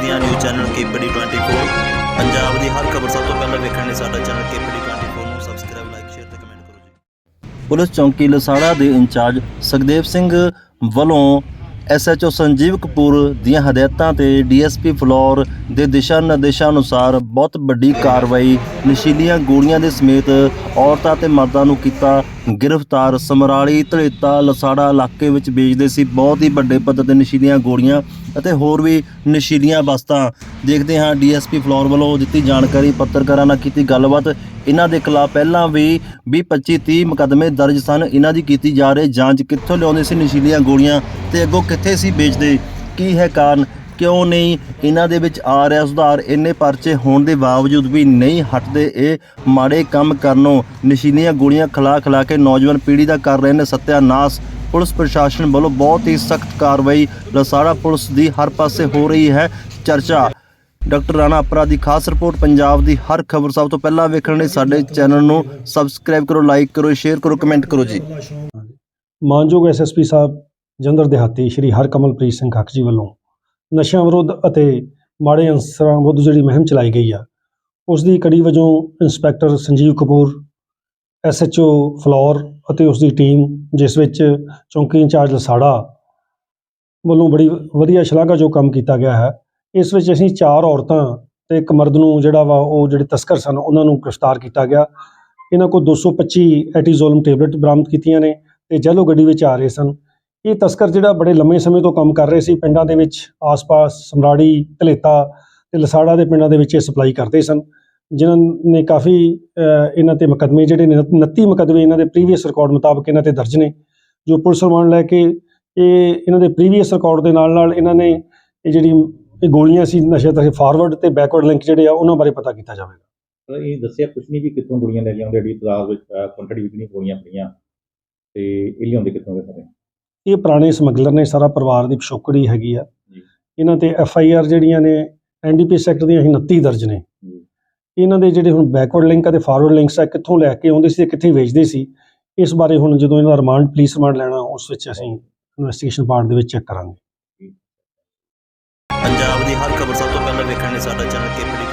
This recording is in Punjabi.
ਪੰਜਾਬ ਦੀਆਂ ਨਿਊਜ਼ ਚੈਨਲ ਕੇਪੀਡੀ 24 ਪੰਜਾਬ ਦੀ ਹਰ ਖਬਰ ਸਭ ਤੋਂ ਪਹਿਲਾਂ ਵੇਖਣ ਲਈ ਸਾਡਾ ਚੈਨਲ ਕੇਪੀਡੀ 24 ਨੂੰ ਸਬਸਕ੍ਰਾਈਬ ਲਾਈਕ ਸ਼ੇਅਰ ਤੇ ਕਮੈਂਟ ਕਰੋ ਜੀ। ਪੁਲਿਸ ਚੌਂਕੀ ਲਸਾੜਾ ਦੇ ਇੰਚਾਰਜ ਸੁਖਦੇਵ ਸਿੰਘ ਵੱਲੋਂ ਐਸਐਚਓ ਸੰਜੀਵ ਕਪੂਰ ਦੀਆਂ ਹਦਾਇਤਾਂ ਤੇ ਡੀਐਸਪੀ ਫਲੋਰ ਦੇ ਦਿਸ਼ਾ ਨਿਰਦੇਸ਼ਾਂ ਅਨੁਸਾਰ ਬਹੁਤ ਵੱਡੀ ਕਾਰਵਾਈ ਨਸ਼ੀਲੀਆਂ ਗੋਲੀਆਂ ਦੇ ਸਮੇਤ ਔਰਤਾਂ ਤੇ ਮਰਦਾਂ ਨੂੰ ਕੀਤਾ ਗ੍ਰਿਫਤਾਰ। ਸਮਰਾਲੀ ਧਲੇਤਾ ਲਸਾੜਾ ਇਲਾਕੇ ਵਿੱਚ ਵੇਚਦੇ ਸੀ ਬਹੁਤ ਹੀ ਵੱਡੇ ਪੱਧਰ ਤੇ ਨਸ਼ੀਲੀਆਂ ਗੋਲੀਆਂ ਅਤੇ ਹੋਰ ਵੀ ਨਸ਼ੀਲੀਆਂ ਵਸਤਾਂ। ਦੇਖਦੇ ਹਾਂ ਡੀਐਸਪੀ ਫਲੋਰ ਵੱਲੋਂ ਦਿੱਤੀ ਜਾਣਕਾਰੀ, ਪੱਤਰਕਾਰਾਂ ਨਾਲ ਕੀਤੀ ਗੱਲਬਾਤ। ਇਹਨਾਂ ਦੇ ਖਿਲਾਫ ਪਹਿਲਾਂ ਵੀ 20 25 30 ਮੁਕੱਦਮੇ ਦਰਜ ਸਨ। ਇਹਨਾਂ ਦੀ ਕੀਤੀ ਜਾ ਰਹੀ ਜਾਂਚ ਕਿੱਥੋਂ ਲਿਆਉਂਦੇ ਸੀ ਨਸ਼ੀਲੀਆਂ ਗੋਲੀਆਂ? ਤੇ ਅੱਗੋਂ ਕਿੱਥੇ ਸੀ ਵੇਚਦੇ? ਕੀ ਹੈ ਕਾਰਨ? ਕਿਉਂ ਨਹੀਂ? ਇਹਨਾਂ ਦੇ ਵਿੱਚ ਆ ਰਿਹਾ ਸੁਧਾਰ। ਇੰਨੇ ਪਰਚੇ ਹੋਣ ਦੇ ਬਾਵਜੂਦ ਵੀ ਨਹੀਂ ਹਟਦੇ ਇਹ ਮਾੜੇ ਕੰਮ ਕਰਨੋਂ। ਨਸ਼ੀਲੀਆਂ ਗੋਲੀਆਂ ਖਿਲਾ ਖਿਲਾ ਕੇ ਨੌਜਵਾਨ ਪੀੜ੍ਹੀ ਦਾ ਕਰ ਰਹੇ ਨੇ ਸਤਿਆਨਾਸ। ਪੁਲਿਸ ਪ੍ਰਸ਼ਾਸਨ ਵੱਲੋਂ ਬਹੁਤ ਹੀ ਸਖਤ ਕਾਰਵਾਈ। ਲਸਾੜਾ ਪੁਲਿਸ ਦੀ ਹਰ ਪਾਸੇ ਹੋ ਰਹੀ ਹੈ ਚਰਚਾ। ਡਾਕਟਰ ਰਾਣਾ ਅਪਰਾ ਦੀ ਖਾਸ ਰਿਪੋਰਟ ਪੰਜਾਬ ਦੀ ਹਰ ਖਬਰ। ਸਭ ਤੋਂ ਪਹਿਲਾਂ ਵੇਖਣ ਲਈ ਸਾਡੇ ਚੈਨਲ ਨੂੰ ਸਬਸਕ੍ਰਾਈਬ ਕਰੋ, ਲਾਈਕ ਕਰੋ, ਸ਼ੇਅਰ ਕਰੋ, ਕਮੈਂਟ ਕਰੋ ਜੀ। ਮਾਨਯੋਗ ਐਸਐਸਪੀ ਸਾਹਿਬ ਜੰਦਰ ਦਿਹਾਤੀ ਸ਼੍ਰੀ ਹਰਕਮਲਪ੍ਰੀਤ ਸਿੰਘ ਖੱਕ ਜੀ ਵੱਲੋਂ ਨਸ਼ਿਆਂ ਵਿਰੁੱਧ ਅਤੇ ਮਾੜੇ ਅਨਸਰਾਂ ਵਿਰੁੱਧ ਜਿਹੜੀ ਮੁਹਿੰਮ ਚਲਾਈ ਗਈ ਆ ਉਸ ਦੀ ਕੜੀ ਵਜੋਂ ਇੰਸਪੈਕਟਰ ਸੰਜੀਵ ਕਪੂਰ ਐਸਐਚਓ ਫਲੋਰ ਅਤੇ ਉਸ ਦੀ ਟੀਮ, ਜਿਸ ਵਿੱਚ ਚੌਂਕੀ ਇੰਚਾਰਜ ਲਸਾੜਾ ਵੱਲੋਂ ਬੜੀ ਵਧੀਆ ਸ਼ਲਾਘਾਯੋਗ ਕੰਮ ਕੀਤਾ ਗਿਆ ਹੈ, ਇਸ ਵਿੱਚ ਅਸੀਂ ਚਾਰ ਔਰਤਾਂ ਤੇ ਇੱਕ ਮਰਦ ਨੂੰ ਜਿਹੜਾ ਵਾ ਉਹ ਜਿਹੜੇ ਤਸਕਰ ਸਨ, ਉਹਨਾਂ ਨੂੰ ਗ੍ਰਿਫਤਾਰ ਕੀਤਾ ਗਿਆ। ਇਹਨਾਂ ਕੋਲ 225 ਐਟੀਜ਼ੋਲਮ ਟੇਬਲੇਟ ਬਰਾਮਦ ਕੀਤੀਆਂ ਨੇ ਤੇ ਜੈਲੋ ਗੱਡੀ ਵਿੱਚ ਆ ਰਹੇ ਸਨ। ਇਹ ਤਸਕਰ ਜਿਹੜਾ ਬੜੇ ਲੰਮੇ ਸਮੇਂ ਤੋਂ ਕੰਮ ਕਰ ਰਹੇ ਸੀ, ਪਿੰਡਾਂ ਦੇ ਵਿੱਚ ਆਸ-ਪਾਸ, ਸਮਰਾੜੀ, ਧਲੇਤਾ ਤੇ ਲਸਾੜਾ ਦੇ ਪਿੰਡਾਂ ਦੇ ਵਿੱਚ ਇਹ ਸਪਲਾਈ ਕਰਦੇ ਸਨ, ਜਿਨ੍ਹਾਂ ਨੇ ਕਾਫੀ ਇਹਨਾਂ ਤੇ ਮੁਕੱਦਮੇ ਜਿਹੜੇ ਨੇ 29 ਮੁਕੱਦਮੇ ਇਹਨਾਂ ਦੇ ਪ੍ਰੀਵੀਅਸ ਰਿਕਾਰਡ ਮੁਤਾਬਕ ਇਹਨਾਂ ਤੇ ਦਰਜ ਨੇ, ਜੋ ਪੁਲਿਸ ਰਿਮਾਂਡ ਲੈ ਕੇ ਇਹ ਇਹਨਾਂ ਦੇ ਪ੍ਰੀਵੀਅਸ ਰਿਕਾਰਡ ਦੇ ਨਾਲ ਨਾਲ ਇਹਨਾਂ ਨੇ ਇਹ ਜਿਹੜੀ ਇਹ ਗੋਲੀਆਂ ਸੀ ਨਸ਼ੇ ਤੱਕ ਫਾਰਵਰਡ ਤੇ ਬੈਕਵਰਡ ਲਿੰਕ ਜਿਹੜੇ ਆ, ਉਹਨਾਂ ਬਾਰੇ ਪਤਾ ਕੀਤਾ ਜਾਵੇਗਾ। ਇਹ ਦੱਸਿਆ ਕੁਛ ਨਹੀਂ ਵੀ ਕਿੱਥੋਂ ਗੋਲੀਆਂ ਲੈ ਲਿਆਉਂਦੇ ਜਿਹੜੀ ਤਲਾਬ ਵਿੱਚ ਕੁੰਟੜੀ ਵਿੱਚ ਨਹੀਂ ਗੋਲੀਆਂ ਪਈਆਂ ਤੇ ਇਹ ਲਿਆਉਂਦੇ ਕਿੱਥੋਂ ਦੇ ਸਾਰੇ? ਇਹ ਪੁਰਾਣੇ ਸਮਗਲਰ ਨੇ ਸਾਰਾ ਪਰਿਵਾਰ ਦੀ ਪਿਛੋਕੜੀ ਹੈਗੀ ਆ। ਇਹਨਾਂ ਤੇ ਐਫ ਆਈ ਆਰ ਜਿਹੜੀਆਂ ਨੇ ਐਨਡੀਪੀਐਸ ਐਕਟ ਦੀਆਂ ਅਸੀਂ 29 ਦਰਜ ਨੇ। ਇਹਨਾਂ ਦੇ ਜਿਹੜੇ ਹੁਣ ਬੈਕਵਰਡ ਲਿੰਕ ਅਤੇ ਫਾਰਵਰਡ ਲਿੰਕਸ ਆ ਕਿੱਥੋਂ ਲੈ ਕੇ ਆਉਂਦੇ ਸੀ ਤੇ ਕਿੱਥੇ ਵੇਚਦੇ ਸੀ ਇਸ ਬਾਰੇ ਹੁਣ ਜਦੋਂ ਇਹਨਾਂ ਦਾ ਰਿਮਾਂਡ ਪੁਲਿਸ ਰਿਮਾਂਡ ਲੈਣਾ ਉਸ ਵਿੱਚ ਅਸੀਂ ਇਨਵੈਸਟੀਗੇਸ਼ਨ ਪਾਰਟ ਦੇ ਵਿੱਚ ਚੈੱਕ ਕਰਾਂਗੇ ਪੰਜਾਬ ਦੀ ਹਰ ਖਬਰ ਸਭ ਤੋਂ ਪਹਿਲਾਂ ਵੇਖਣ ਲਈ ਸਾਡਾ ਚੈਨਲ ਕੇਪੀਡੀ